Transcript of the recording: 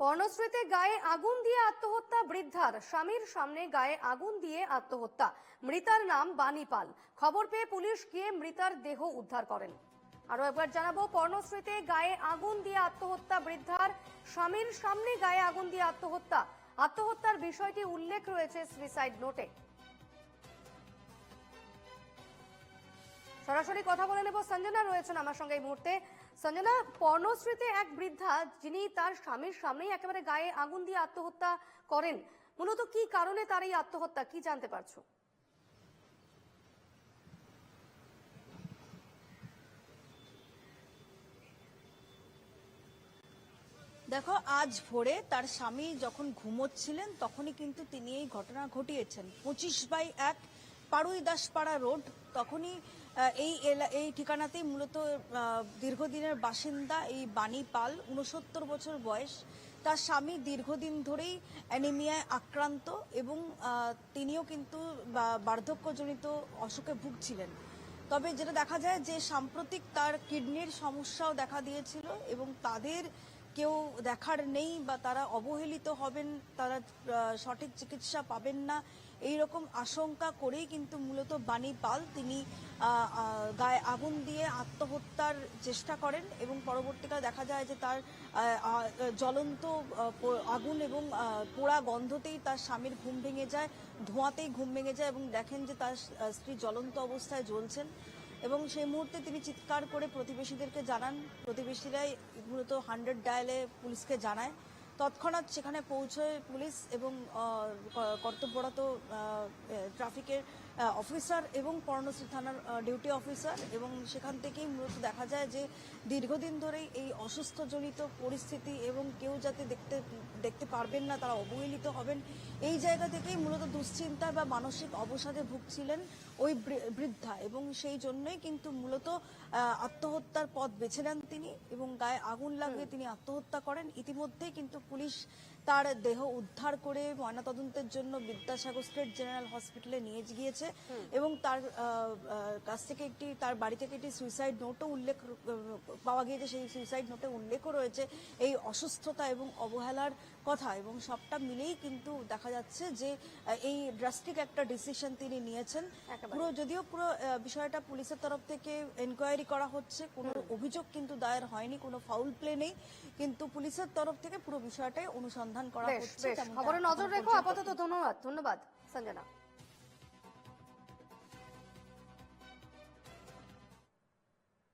পর্ণশ্রীতে গায়ে আগুন দিয়ে আত্মহত্যা বৃদ্ধার। স্বামীর সামনে গায়ে আগুন দিয়ে আত্মহত্যা। মৃতার নাম বাণী পাল। খবর পেয়ে পুলিশ গিয়ে মৃতার দেহ উদ্ধার করেন। আরও একবার জানাব, পর্ণশ্রীতে গায়ে আগুন দিয়ে আত্মহত্যা বৃদ্ধার। স্বামীর সামনে গায়ে আগুন দিয়ে আত্মহত্যা। আত্মহত্যার বিষয়টি উল্লেখ রয়েছে সুইসাইড নোটে। সরাসরি কথা বলে নেব, সঞ্জনা রয়েছেন আমার সঙ্গে এই মুহূর্তে। সঞ্জনা, পর্ণশ্রীতে এক বৃদ্ধা যিনি তার স্বামীর সামনেই একেবারে গায়ে আগুন দিয়ে আত্মহত্যা করেন। মূলত কি কারণে তার এই আত্মহত্যা, কি জানতে পারছ? দেখো, আজ ভোরে তার স্বামী যখন ঘুমোচ্ছিলেন, তখনই কিন্তু তিনি এই ঘটনা ঘটিয়েছেন। পঁচিশ বাই এক পাড়ুই দাসপাড়া রোড। তখনই এই এই ঠিকানাতেই মূলত দীর্ঘদিনের বাসিন্দা এই বাণী পাল উনসত্তর বছর বয়স। তার স্বামী দীর্ঘদিন ধরেই অ্যানিমিয়ায় আক্রান্ত এবং তিনিও কিন্তু বার্ধক্যজনিত অসুখে ভুগছিলেন। তবে যেটা দেখা যায় যে সাম্প্রতিক তার কিডনির সমস্যাও দেখা দিয়েছিল এবং তাদের কেউ দেখার নেই বা তারা অবহেলিত হবেন, তারা সঠিক চিকিৎসা পাবেন না, এই রকম আশঙ্কা করেই কিন্তু মূলত বাণী পাল। তিনি গায়ে আগুন দিয়ে আত্মহত্যার চেষ্টা করেন এবং পরবর্তীকালে দেখা যায় যে তার জ্বলন্ত আগুন এবং পোড়া গন্ধতেই তার স্বামীর ঘুম ভেঙে যায়, ধোঁয়াতেই ঘুম ভেঙে যায় এবং দেখেন যে তার স্ত্রী জ্বলন্ত অবস্থায় জ্বলছেন। এবং সেই মুহূর্তে তিনি চিৎকার করে প্রতিবেশীদেরকে জানান। প্রতিবেশীরাই মূলত হান্ড্রেড ডায়ালে পুলিশকে জানায়। তৎক্ষণাৎ সেখানে পৌঁছয় পুলিশ এবং কর্তব্যরত ট্রাফিকের অফিসার এবং পর্ণশ্রী থানার ডিউটি অফিসার এবং সেখান থেকেই মূলত দেখা যায় যে দীর্ঘদিন ধরেই এই অসুস্থজনিত পরিস্থিতি এবং কেউ যাতে দেখতে দেখতে পারবেন না তারা অবহেলিত হবেন। এই জায়গা থেকেই মূলত দুশ্চিন্তা বা মানসিক অবসাদে ভুগছিলেন ওই বৃদ্ধা এবং সেই জন্যই কিন্তু মূলত আত্মহত্যার পথ বেছে নেন তিনি এবং গায়ে আগুন লাগিয়ে তিনি আত্মহত্যা করেন। ইতিমধ্যেই কিন্তু পুলিশ তার দেহ উদ্ধার করে ময়নাতদন্তের জন্য বিদ্যাসাগর স্টেট জেনারেল হসপিটালে নিয়ে গিয়েছে এবং তার কাছ থেকে একটি তার বাড়ি থেকে একটি সুইসাইড নোটও উল্লেখ পাওয়া গিয়েছে। সেই সুইসাইড নোটে উল্লেখও রয়েছে এই অসুস্থতা এবং অবহেলার কথা এবং সবটা মিলেই কিন্তু দেখা যাচ্ছে যে এই ড্রাস্টিক একটা ডিসিশন তিনি নিয়েছেন। পুরো যদিও পুরো বিষয়টা পুলিশের তরফ থেকে এনকোয়ারি করা হচ্ছে কোনো অভিযোগ কিন্তু দায়ের হয়নি কোনো ফাউল প্লে নেই। কিন্তু পুলিশের তরফ থেকে পুরো বিষয়টাই অনুসন্ধান করা হচ্ছে খবরে নজর রেখো আপাতত ধন্যবাদ। ধন্যবাদ সঞ্জনা।